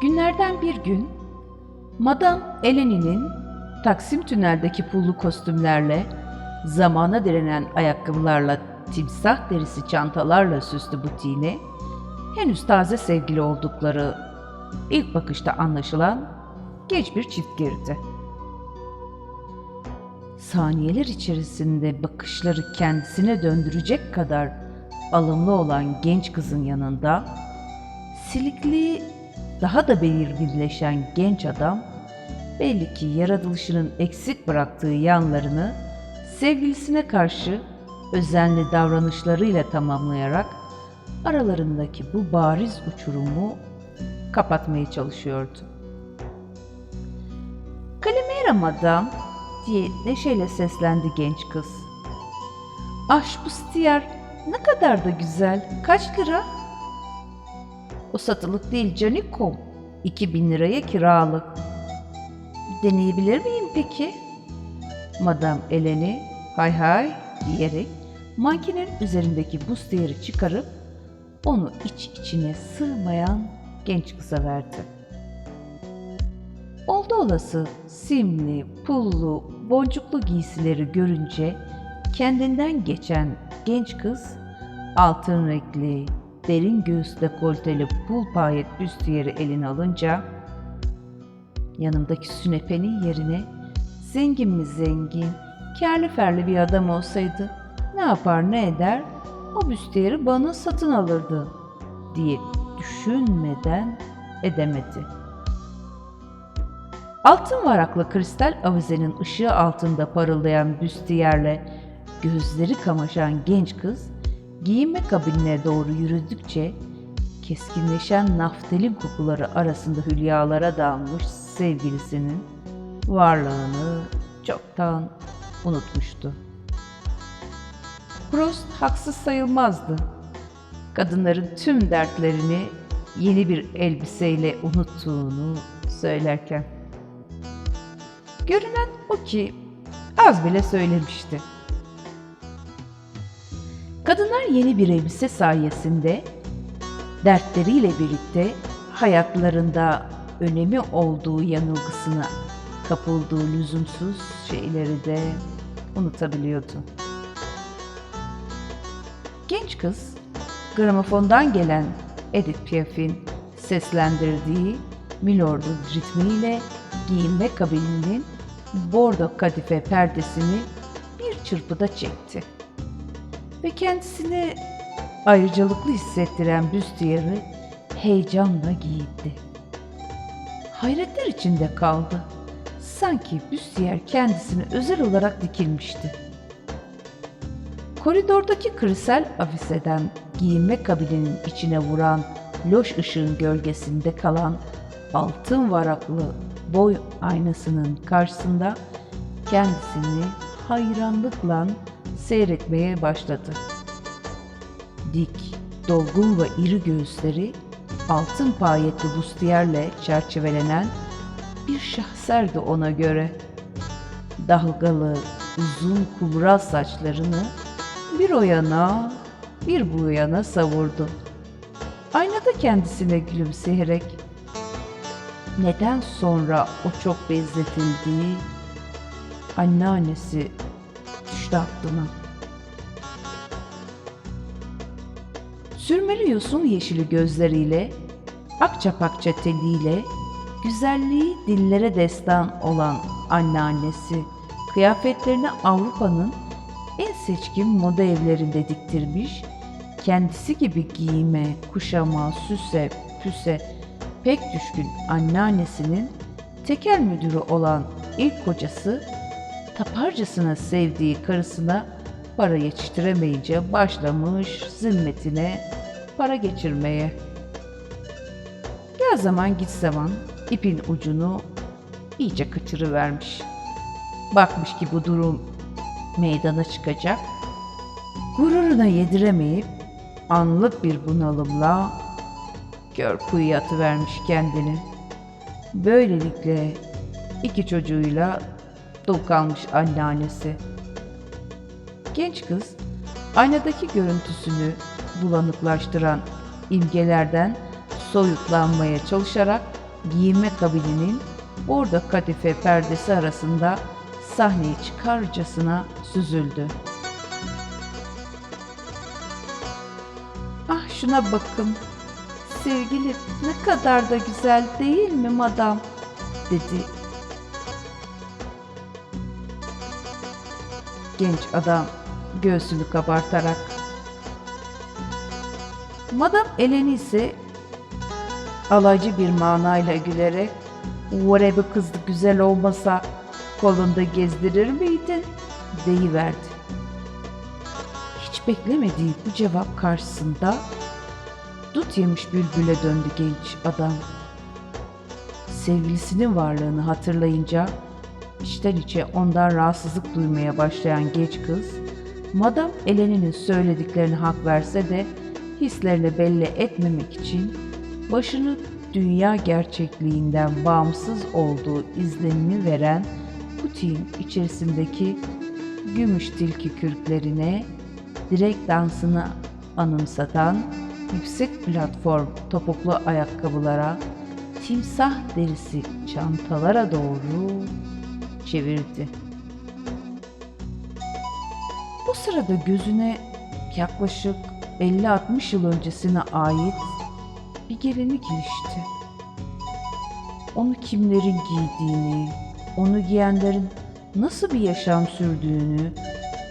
Günlerden bir gün Madame Eleni'nin Taksim tüneldeki pullu kostümlerle, zamana direnen ayakkabılarla, timsah derisi çantalarla süslü butiğine henüz taze sevgili oldukları ilk bakışta anlaşılan genç bir çift girdi. Saniyeler içerisinde bakışları kendisine döndürecek kadar alımlı olan genç kızın yanında silikli daha da belirginleşen genç adam belli ki yaratılışının eksik bıraktığı yanlarını sevgilisine karşı özenli davranışlarıyla tamamlayarak aralarındaki bu bariz uçurumu kapatmaya çalışıyordu. Kalimera madam diye neşeyle seslendi genç kız. Ah bu stiyer ne kadar da güzel. Kaç lira? O satılık değil canikom. 2000 liraya kiralık. Deneyebilir miyim peki? Madam Eleni hay hay diyerek mankenin üzerindeki bustiyeri çıkarıp onu iç içine sığmayan genç kıza verdi. Oldu olası simli, pullu, boncuklu giysileri görünce kendinden geçen genç kız altın renkli, derin göğüs dekolteli pul payet büstiyeri eline alınca yanımdaki sünepenin yerine zengin mi zengin, kerli ferli bir adam olsaydı ne yapar ne eder? O büstiyeri bana satın alırdı. diye düşünmeden edemedi. Altın varaklı kristal avizenin ışığı altında parıldayan büstiyerle gözleri kamaşan genç kız giyinme kabinine doğru yürüdükçe keskinleşen naftalin kokuları arasında hülyalara dalmış sevgilisinin varlığını çoktan unutmuştu. Proust haksız sayılmazdı. Kadınların tüm dertlerini yeni bir elbiseyle unuttuğunu söylerken. Görünen o ki az bile söylemişti. Kadınlar yeni bir elbise sayesinde dertleriyle birlikte hayatlarında önemi olduğu yanılgısına kapıldığı lüzumsuz şeyleri de unutabiliyordu. Genç kız gramofondan gelen Edith Piaf'in seslendirdiği Milord'un ritmiyle giyinme kabininin bordo kadife perdesini bir çırpıda çekti. Ve kendisini ayrıcalıklı hissettiren büstiyeri heyecanla giydi. Hayretler içinde kaldı. Sanki büstiyer kendisine özel olarak dikilmişti. Koridordaki kristal afiseden giyinme kabininin içine vuran loş ışığın gölgesinde kalan altın varaklı boy aynasının karşısında kendisini hayranlıkla seyretmeye başladı. Dik, dolgun ve iri göğüsleri altın payetli bustiyerle çerçevelenen bir şahserdi ona göre. Dalgalı, uzun kumral saçlarını bir o yana, bir bu yana savurdu. Aynada kendisine gülümseyerek neden sonra o çok benzetildiği anneannesi düştü aklına. Sürmeli yosun yeşili gözleriyle, akça pakça teliyle, güzelliği dillere destan olan anneannesi, kıyafetlerini Avrupa'nın en seçkin moda evlerinde diktirmiş, kendisi gibi giyime, kuşama, süse, püse pek düşkün anneannesinin tekel müdürü olan ilk kocası taparcasına sevdiği karısına para yetiştiremeyince başlamış zimmetine para geçirmeye. Gel zaman git zaman ipin ucunu iyice kaçırıvermiş. Bakmış ki bu durum meydana çıkacak. Gururuna yediremeyip anlık bir bunalımla kör kuyuya atıvermiş kendini. Böylelikle iki çocuğuyla dul kalmış anneannesi. Genç kız aynadaki görüntüsünü bulanıklaştıran imgelerden soyutlanmaya çalışarak giyinme kabininin orada kadife perdesi arasında sahneye çıkarcasına süzüldü. Ah şuna bakın. Sevgili ne kadar da güzel değil mi madam? dedi. Genç adam göğsünü kabartarak. Madam Eleni ise alaycı bir manayla gülerek ''Vore bu kız güzel olmasa kolunda gezdirir miydin?'' deyiverdi. Hiç beklemediği bu cevap karşısında dut yemiş bülbüle döndü genç adam. Sevgilisinin varlığını hatırlayınca içten içe ondan rahatsızlık duymaya başlayan genç kız, Madam Eleni'nin söylediklerini hak verse de hislerini belli etmemek için başını dünya gerçekliğinden bağımsız olduğu izlenimi veren butiğin içerisindeki gümüş tilki kürklerine, direk dansını anımsatan yüksek platform topuklu ayakkabılara, timsah derisi çantalara doğru çevirdi. Bu sırada gözüne yaklaşık 50-60 yıl öncesine ait bir gelinlik ilişti. Onu kimlerin giydiğini, onu giyenlerin nasıl bir yaşam sürdüğünü,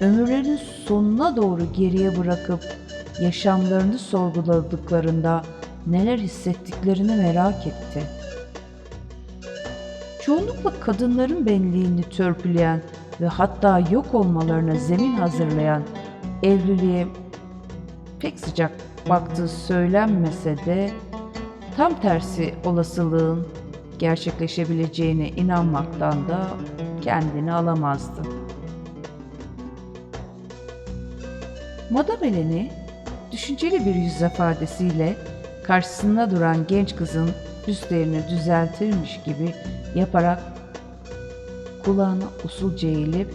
ömürlerinin sonuna doğru geriye bırakıp yaşamlarını sorguladıklarında neler hissettiklerini merak etti. Çoğunlukla kadınların benliğini törpüleyen ve hatta yok olmalarına zemin hazırlayan evliliğe pek sıcak baktığı söylenmese de tam tersi olasılığın gerçekleşebileceğine inanmaktan da kendini alamazdı. Madame Eleni düşünceli bir yüz ifadesiyle karşısında duran genç kızın üstlerini düzeltirmiş gibi yaparak kulağına usulca eğilip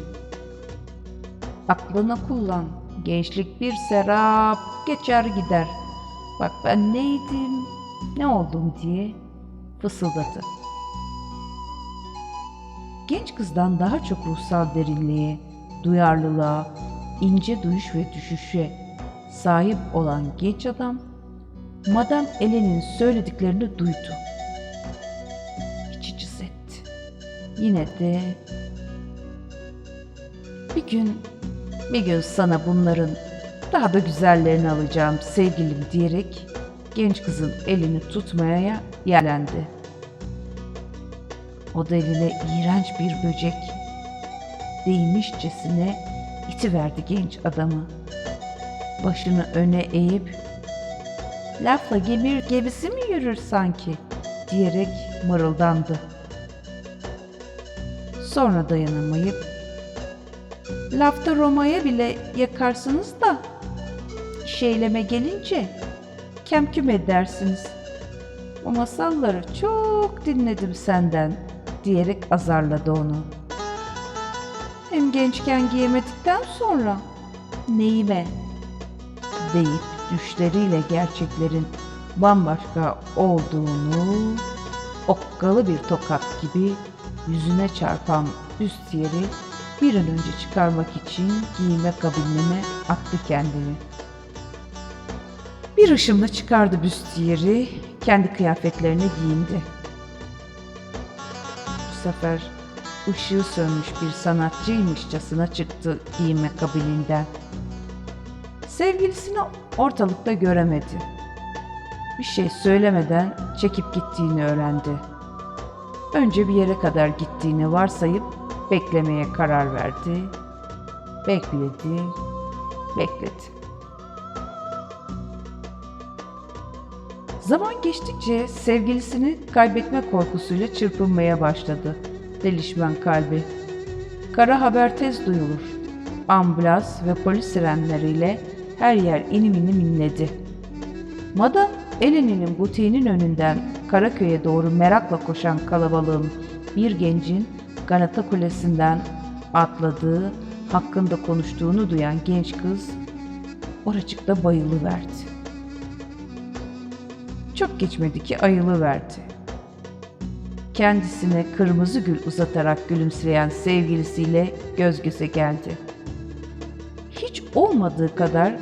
aklını kullan gençlik bir serap geçer gider bak ben neydim ne oldum diye fısıldadı. Genç kızdan daha çok ruhsal derinliğe, duyarlılığa, ince duyuş ve düşüşe sahip olan genç adam Madame Ellen'in söylediklerini duydu. İçi cız etti. Yine de bir gün bir gün sana bunların daha da güzellerini alacağım sevgilim diyerek genç kızın elini tutmaya yellendi. O da eline iğrenç bir böcek değmişçesine itiverdi genç adamı. Başını öne eğip lafla gemi gemisi mi yürür sanki diyerek mırıldandı. Sonra dayanamayıp lafta Roma'ya bile yakarsınız da şeyleme gelince kemküm edersiniz. O masalları çok dinledim senden diyerek azarladı onu. Hem gençken giyemedikten sonra neyime deyip düşleriyle gerçeklerin bambaşka olduğunu okkalı bir tokat gibi yüzüne çarpan üst yeri bir an önce çıkarmak için giyime kabinine attı kendini. Bir ışımda çıkardı büstiyeri, kendi kıyafetlerine giyindi. Bu sefer ışığı sönmüş bir sanatçıymışçasına çıktı giyime kabininden. Sevgilisini ortalıkta göremedi. Bir şey söylemeden çekip gittiğini öğrendi. Önce bir yere kadar gittiğini varsayıp beklemeye karar verdi. Bekledi, bekledi. Zaman geçtikçe sevgilisini kaybetme korkusuyla çırpınmaya başladı delişmen kalbi. Kara haber tez duyulur. Ambulans ve polis sirenleriyle her yer inim inim inledi. Madam Eleni'nin butiğinin önünden Karaköy'e doğru merakla koşan kalabalığın bir gencin Galata Kulesi'nden atladığı, hakkında konuştuğunu duyan genç kız oracıkta bayılıverdi. Çok geçmedi ki ayılıverdi. kendisine kırmızı gül uzatarak gülümseyen sevgilisiyle göz göze geldi. Hiç olmadığı kadar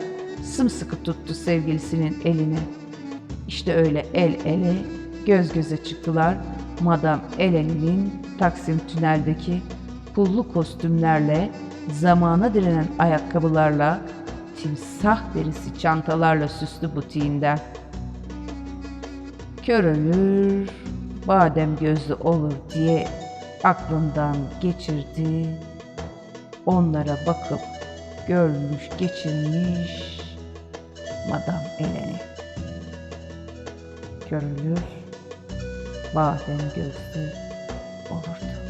sımsıkı tuttu sevgilisinin elini. İşte öyle el ele, göz göze çıktılar. Madame Eleni'nin Taksim tüneldeki pullu kostümlerle, zamana direnen ayakkabılarla, timsah derisi çantalarla süslü butiğinden. Kör ölür, badem gözlü olur diye aklından geçirdi. Onlara bakıp görmüş geçirmiş Madame Eleni. Görülür, badem gözlü подорож.